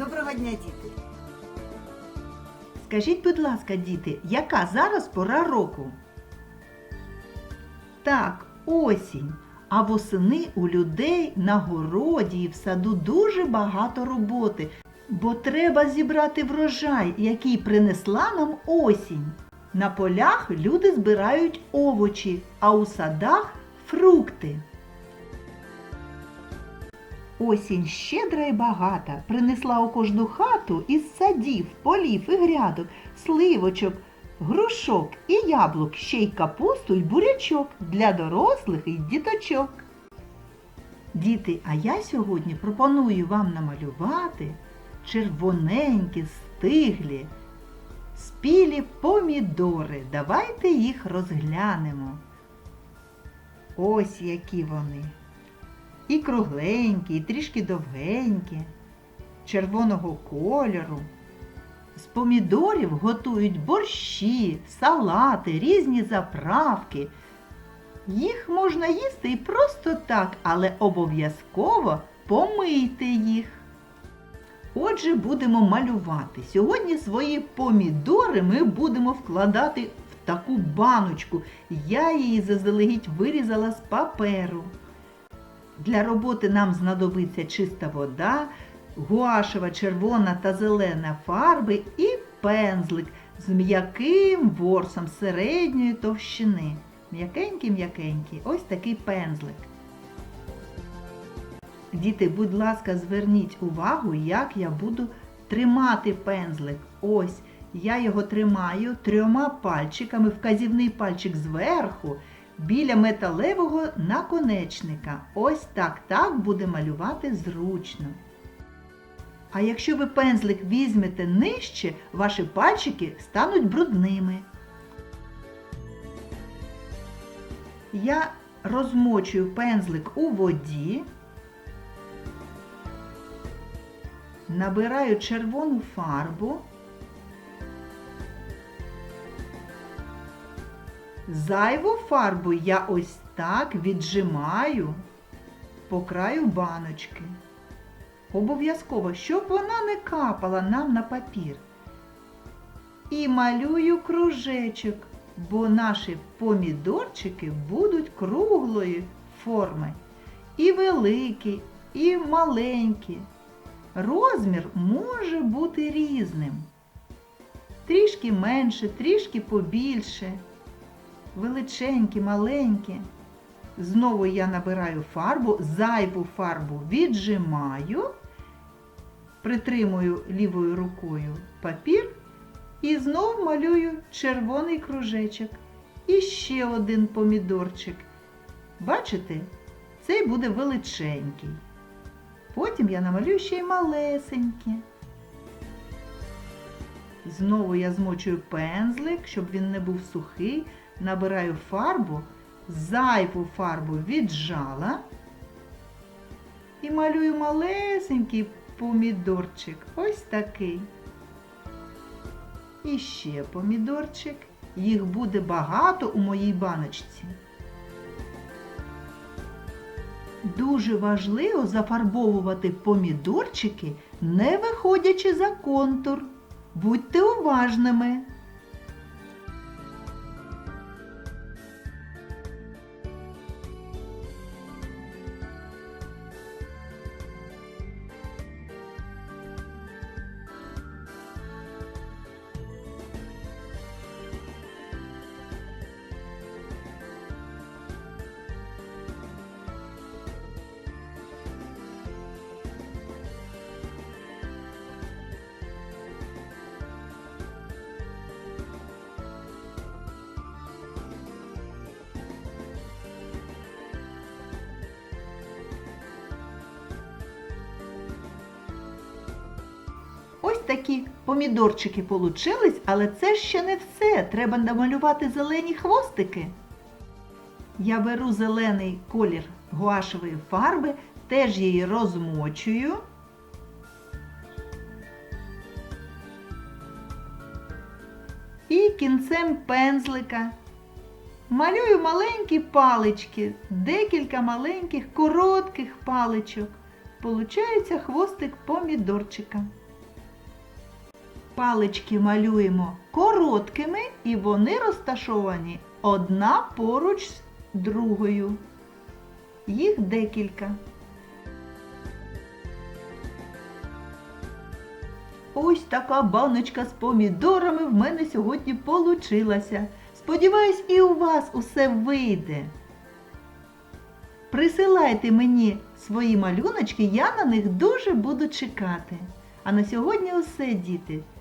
Доброго дня, діти! Скажіть, будь ласка, діти, яка зараз пора року? Так, осінь. А восени у людей на городі і в саду дуже багато роботи, бо треба зібрати врожай, який принесла нам осінь. На полях люди збирають овочі, а у садах фрукти. Осінь щедра і багата принесла у кожну хату із садів, полів і грядок, сливочок, грушок і яблук, ще й капусту й бурячок для дорослих і діточок. Діти, а я сьогодні пропоную вам намалювати червоненькі, стиглі, спілі помідори. Давайте їх розглянемо. Ось які вони. І кругленькі, і трішки довгенькі, червоного кольору. З помідорів готують борщі, салати, різні заправки. Їх можна їсти і просто так, але обов'язково помийте їх. Отже, будемо малювати. Сьогодні свої помідори ми будемо вкладати в таку баночку. Я її заздалегідь вирізала з паперу. Для роботи нам знадобиться чиста вода, гуашева, червона та зелена фарби і пензлик з м'яким ворсом середньої товщини. М'якенький-м'якенький. Ось такий пензлик. Діти, будь ласка, зверніть увагу, як я буду тримати пензлик. Ось я його тримаю трьома пальчиками, вказівний пальчик зверху, біля металевого наконечника. Ось так так буде малювати зручно. А якщо ви пензлик візьмете нижче, ваші пальчики стануть брудними. Я розмочую пензлик у воді, набираю червону фарбу. Зайву фарбу я ось так віджимаю по краю баночки. Обов'язково, щоб вона не капала нам на папір. І малюю кружечок, бо наші помідорчики будуть круглої форми. І великі, і маленькі. Розмір може бути різним. Трішки менше, трішки побільше величенькі, маленькі. Знову я набираю фарбу, зайву фарбу віджимаю, притримую лівою рукою папір і знов малюю червоний кружечок. І ще один помідорчик. Бачите, цей буде величенький. Потім я намалюю ще й малесенькі. Знову я змочую пензлик, щоб він не був сухий набираю фарбу, зайву фарбу віджала і малюю малесенький помідорчик. Ось такий. І ще помідорчик. Їх буде багато у моїй баночці. Дуже важливо зафарбовувати помідорчики, не виходячи за контур. Будьте уважними. Такі помідорчики получились, але це ще не все. Треба намалювати зелені хвостики. Я беру зелений колір гуашевої фарби, теж її розмочую. І кінцем пензлика малюю маленькі палички, декілька маленьких коротких паличок. Получається хвостик помідорчика. Палички малюємо короткими і вони розташовані одна поруч з другою. Їх декілька. Ось така баночка з помідорами в мене сьогодні получилася. Сподіваюсь, і у вас усе вийде. Присилайте мені свої малюночки, я на них дуже буду чекати. А на сьогодні усе, діти.